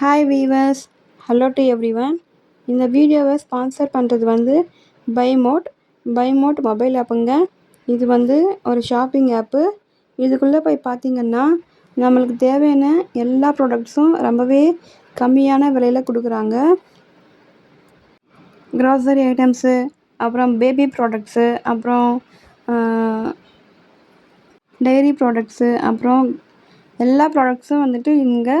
Hi viewers hello to everyone இந்த வீடியோவை sponsor பண்ணுறது வந்து பைமோட் பைமோட் மொபைல் ஆப்புங்க இது வந்து ஒரு ஷாப்பிங் ஆப்பு இதுக்குள்ளே போய் பார்த்தீங்கன்னா நம்மளுக்கு தேவையான எல்லா ப்ராடக்ட்ஸும் ரொம்பவே கம்மியான விலையில் கொடுக்குறாங்க. க்ராசரி ஐட்டம்ஸு அப்புறம் பேபி ப்ராடக்ட்ஸு அப்புறம் டைரி ப்ராடக்ட்ஸு அப்புறம் எல்லா ப்ராடக்ட்ஸும் வந்துட்டு இங்கே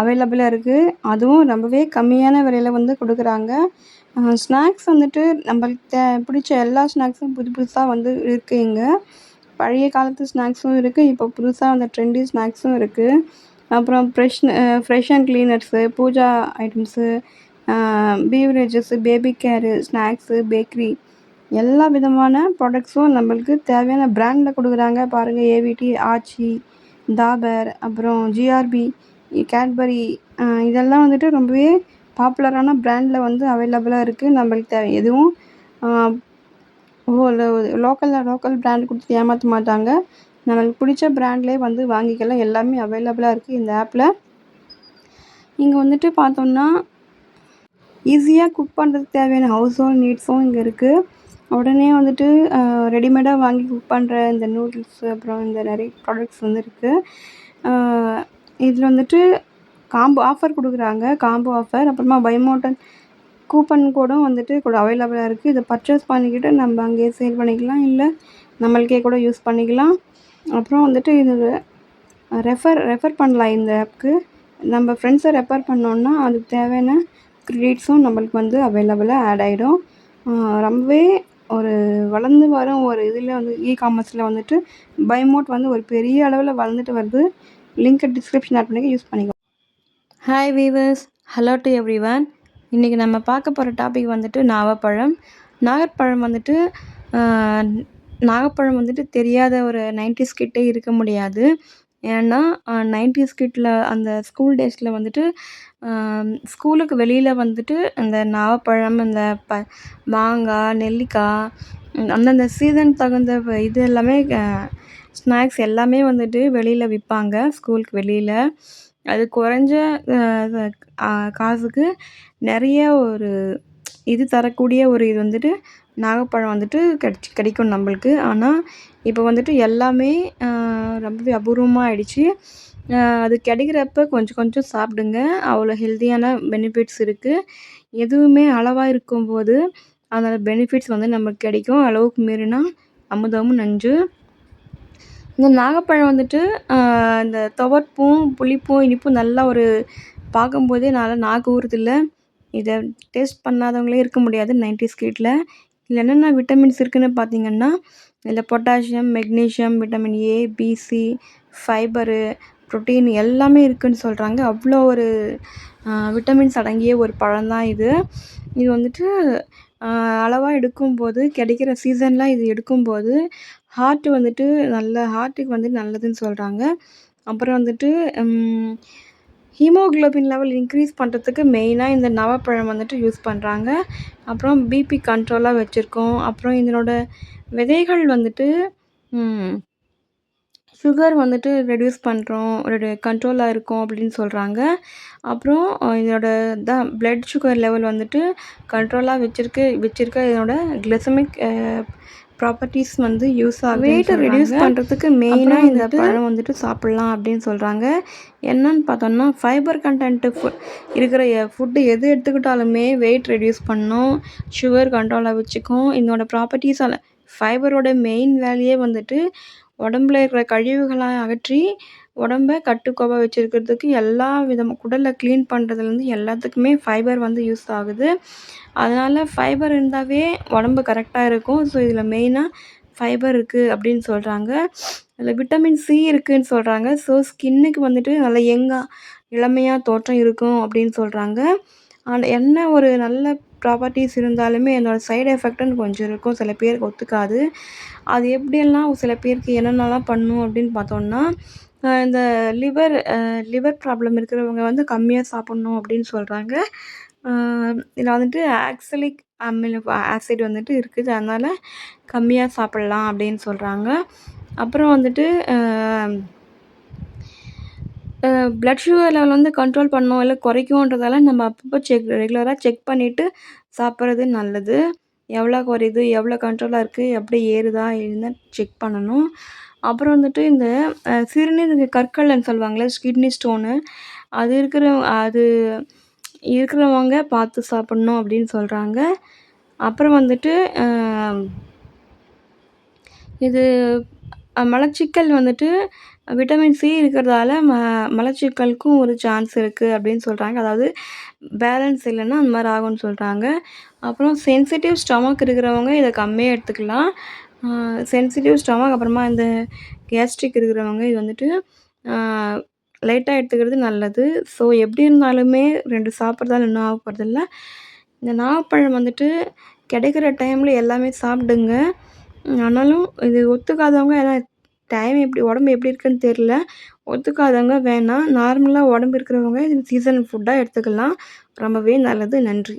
அவைலபிளாக இருக்குது அதுவும் ரொம்பவே கம்மியான விலையில் வந்து கொடுக்குறாங்க. ஸ்நாக்ஸ் வந்துட்டு நம்மளுக்கு தே பிடிச்ச எல்லா ஸ்நாக்ஸும் புது புதுசாக வந்து இருக்குது இங்கே. பழைய காலத்து ஸ்நாக்ஸும் இருக்குது இப்போ புதுசாக வந்த ட்ரெண்டி ஸ்நாக்ஸும் இருக்குது அப்புறம் fresh fresh and cleaners puja items beverages baby care snacks bakery எல்லா விதமான ப்ராடக்ட்ஸும் நம்மளுக்கு தேவையான ப்ராண்டில் கொடுக்குறாங்க. பாருங்கள் ஏவிடி ஆச்சி தாபர் அப்புறம் ஜிஆர்பி கேட்பரி இதெல்லாம் வந்துட்டு ரொம்பவே பாப்புலரான ப்ராண்டில் வந்து அவைலபிளாக இருக்குது நம்மளுக்கு தேவை. எதுவும் லோக்கலில் லோக்கல் ப்ராண்ட் கொடுத்து ஏமாற்ற மாட்டாங்க. நம்மளுக்கு பிடிச்ச ப்ராண்ட்லேயே வந்து வாங்கிக்கலாம். எல்லாமே அவைலபிளாக இருக்குது இந்த ஆப்பில் இங்கே வந்துட்டு பார்த்தோம்னா ஈஸியாக குக் பண்ணுறதுக்கு தேவையான ஹவுஸ் ஹோல்ட் நீட்ஸும் இங்கே இருக்குது உடனே வந்துட்டு ரெடிமேடாக வாங்கி குக் பண்ணுற இந்த நூடுல்ஸு அப்புறம் இந்த நிறைய ப்ராடக்ட்ஸ் வந்து இருக்குது இதில் வந்துட்டு காம்போ ஆஃபர் கொடுக்குறாங்க காம்போ ஆஃபர் அப்புறமா பைமோட்டன் கூப்பன் கோடும் வந்துட்டு கூட அவைலபிளாக இருக்குது இதை பர்ச்சேஸ் பண்ணிக்கிட்டு நம்ம அங்கேயே சேல் பண்ணிக்கலாம். இல்லை நம்மளுக்கே கூட யூஸ் பண்ணிக்கலாம். அப்புறம் வந்துட்டு இது ரெஃபர் ரெஃபர் பண்ணலாம் இந்த ஆப்க்கு நம்ம ஃப்ரெண்ட்ஸை ரெஃபர் பண்ணோன்னா அதுக்கு தேவையான க்ரெடிட்ஸும் நம்மளுக்கு வந்து அவைலபிளாக ஆட் ஆகிடும் ரொம்பவே ஒரு வளர்ந்து வரும் ஒரு இதில் வந்து இ காமர்ஸில் வந்துட்டு பைமோட் வந்து ஒரு பெரிய அளவில் வளர்ந்துட்டு வருது. லிங்க்கை டிஸ்கிரிப்ஷன் ஆட் பண்ணி யூஸ் பண்ணிக்கோ. Hi viewers hello to everyone இன்றைக்கி நம்ம பார்க்க போகிற டாபிக் வந்துட்டு நாகப்பழம். நாகப்பழம் வந்துட்டு நாகப்பழம் வந்துட்டு தெரியாத ஒரு நைன்டிஸ் கிட்டே இருக்க முடியாது. ஏன்னா நைன்டிஸ் கிட்டில் அந்த ஸ்கூல் டேஸில் வந்துட்டு ஸ்கூலுக்கு வெளியில் வந்துட்டு அந்த நாகப்பழம் இந்த ப மாங்காய் நெல்லிக்காய் அந்தந்த சீசன் தகுந்த இது எல்லாமே ஸ்நாக்ஸ் எல்லாமே வந்துட்டு வெளியில் விற்பாங்க ஸ்கூலுக்கு வெளியில். அது குறைஞ்ச காசுக்கு நிறைய ஒரு இது தரக்கூடிய ஒரு இது வந்துட்டு நாகப்பழம் வந்துட்டு கிடச்சி கிடைக்கும் நம்மளுக்கு. ஆனால் இப்போ வந்துட்டு எல்லாமே ரொம்பவே அபூர்வமாக ஆயிடுச்சு. அது கிடைக்கிறப்ப கொஞ்சம் கொஞ்சம் சாப்பிடுங்க. அவ்வளோ ஹெல்த்தியான பெனிஃபிட்ஸ் இருக்குது எதுவுமே அளவாக இருக்கும்போது அதோட பெனிஃபிட்ஸ் வந்து நமக்கு கிடைக்கும். அளவுக்கு மீறினா அமுதமும் நஞ்சு. இந்த நாகப்பழம் வந்துட்டு இந்த துவர்ப்பும் புளிப்பும் இனிப்பும் நல்லா ஒரு பார்க்கும்போதே நல்லா நாக்கு ஊறுதில்ல. இதை டேஸ்ட் பண்ணாதவங்களே இருக்க முடியாது நைன்டிஸ் கிட்டில் இதில் என்னென்ன விட்டமின்ஸ் இருக்குதுன்னு பார்த்தீங்கன்னா இதில் potassium magnesium vitamin A B C fibre protein எல்லாமே இருக்குதுன்னு சொல்கிறாங்க அவ்வளோ ஒரு விட்டமின்ஸ் அடங்கிய ஒரு பழம் தான் இது. இது வந்துட்டு அளவாக எடுக்கும்போது கிடைக்கிற சீசனில் இது எடுக்கும்போது ஹார்ட்டு வந்துட்டு நல்ல ஹார்ட்டுக்கு வந்துட்டு நல்லதுன்னு சொல்கிறாங்க அப்புறம் வந்துட்டு ஹீமோக்ளோபின் லெவல் இன்க்ரீஸ் பண்ணுறதுக்கு மெயினாக இந்த நவப்பழம் வந்துட்டு யூஸ் பண்ணுறாங்க அப்புறம் பிபி கண்ட்ரோலாக வச்சுருக்கோம். அப்புறம் இதனோட விதைகள் வந்துட்டு சுகர் வந்துட்டு ரெடியூஸ் பண்ணுறோம் ரெடி கண்ட்ரோலாக இருக்கும் அப்படின்னு சொல்கிறாங்க அப்புறம் இதனோட தான் ப்ளட் சுகர் லெவல் வந்துட்டு கண்ட்ரோலாக வச்சுருக்கு வச்சுருக்க இதனோட கிளசமிக் ப்ராப்பர்ட்டிஸ் வந்து யூஸ் ஆகும் வெயிட்டை ரெடியூஸ் பண்ணுறதுக்கு மெயினாக இந்த பழம் வந்துட்டு சாப்பிட்லாம் அப்படின்னு சொல்கிறாங்க என்னன்னு பார்த்தோம்னா ஃபைபர் கண்டென்ட்டு ஃபு இருக்கிற ஃபுட்டு எது எடுத்துக்கிட்டாலுமே வெயிட் ரெடியூஸ் பண்ணும் சுகர் கண்ட்ரோலாக வச்சுக்கும். இதனோட ப்ராப்பர்ட்டிஸால் ஃபைபரோட மெயின் வேலையே வந்துட்டு உடம்புல இருக்கிற கழிவுகளை அகற்றி உடம்ப கட்டுக்கோப்பாக வச்சுருக்கிறதுக்கு எல்லா விதமாக குடலை க்ளீன் பண்ணுறதுலேருந்து எல்லாத்துக்குமே ஃபைபர் வந்து யூஸ் ஆகுது. அதனால் ஃபைபர் இருந்தாவே உடம்பு கரெக்டாக இருக்கும். ஸோ இதில் மெயினாக ஃபைபர் இருக்குது அப்படின்னு சொல்கிறாங்க அதில் விட்டமின் சி இருக்குதுன்னு சொல்கிறாங்க ஸோ ஸ்கின்னுக்கு வந்துட்டு நல்லா யங்காக இளமையாக தோற்றம் இருக்கும் அப்படின்னு சொல்கிறாங்க ஆனால் என்ன ஒரு நல்ல ப்ராப்பர்ட்டிஸ் இருந்தாலுமே என்னோடய சைடு எஃபெக்ட்டுன்னு கொஞ்சம் இருக்கும். சில பேருக்கு ஒத்துக்காது. அது எப்படியெல்லாம் சில பேருக்கு என்னென்னலாம் பண்ணும் அப்படின்னு பார்த்தோன்னா இந்த லிவர் லிவர் ப்ராப்ளம் இருக்கிறவங்க வந்து கம்மியாக சாப்பிட்ணும் அப்படின்னு சொல்கிறாங்க இதில் வந்துட்டு ஆக்சலிக் அமில ஆசிட் வந்துட்டு இருக்குது. அதனால் கம்மியாக சாப்பிட்லாம் அப்படின்னு சொல்கிறாங்க அப்புறம் வந்துட்டு பிளட் சுகர் லெவல் வந்து கண்ட்ரோல் பண்ணணும் இல்லை குறைக்குன்றதால நம்ம அப்பப்போ செக் ரெகுலராக செக் பண்ணிவிட்டு சாப்பிட்றது நல்லது. எவ்வளோ குறையுது எவ்வளோ கண்ட்ரோலாக இருக்குது எப்படி ஏறுதா இருந்தால் செக் பண்ணணும். அப்புறம் வந்துட்டு இந்த சிறுநீரக கற்கள்னு சொல்லுவாங்களே கிட்னி ஸ்டோனு அது இருக்கிற அது இருக்கிறவங்க பார்த்து சாப்பிட்ணும் அப்படின்னு சொல்கிறாங்க அப்புறம் வந்துட்டு இது மலச்சிக்கல் வந்துட்டு விட்டமின் சி இருக்கிறதால ம மலச்சிக்கலுக்கும் ஒரு சான்ஸ் இருக்குது அப்படின்னு சொல்கிறாங்க அதாவது பேலன்ஸ் இல்லைன்னா அந்த மாதிரி ஆகும்னு சொல்கிறாங்க அப்புறம் சென்சிட்டிவ் ஸ்டொமக் இருக்கிறவங்க இதை கம்மியாக எடுத்துக்கலாம். சென்சிட்டிவ் ஸ்டொமக் அப்புறமா இந்த கேஸ்ட்ரிக் இருக்கிறவங்க இது வந்துட்டு லைட்டாக எடுத்துக்கிறது நல்லது. ஸோ எப்படி இருந்தாலுமே ரெண்டு சாப்பிட்றதால இன்னும் ஆகப்படுறதில்ல இந்த நாகப்பழம் வந்துட்டு கிடைக்கிற டைமில் எல்லாமே சாப்பிடுங்க. ஆனாலும் இது ஒத்துக்காதவங்க ஏன்னா டைம் எப்படி உடம்பு எப்படி இருக்குன்னு தெரில ஒத்துக்காதவங்க வேணாம். நார்மலாக உடம்பு இருக்கிறவங்க இது சீசனல் ஃபுட்டாக எடுத்துக்கலாம். ரொம்பவே நல்லது. நன்றி.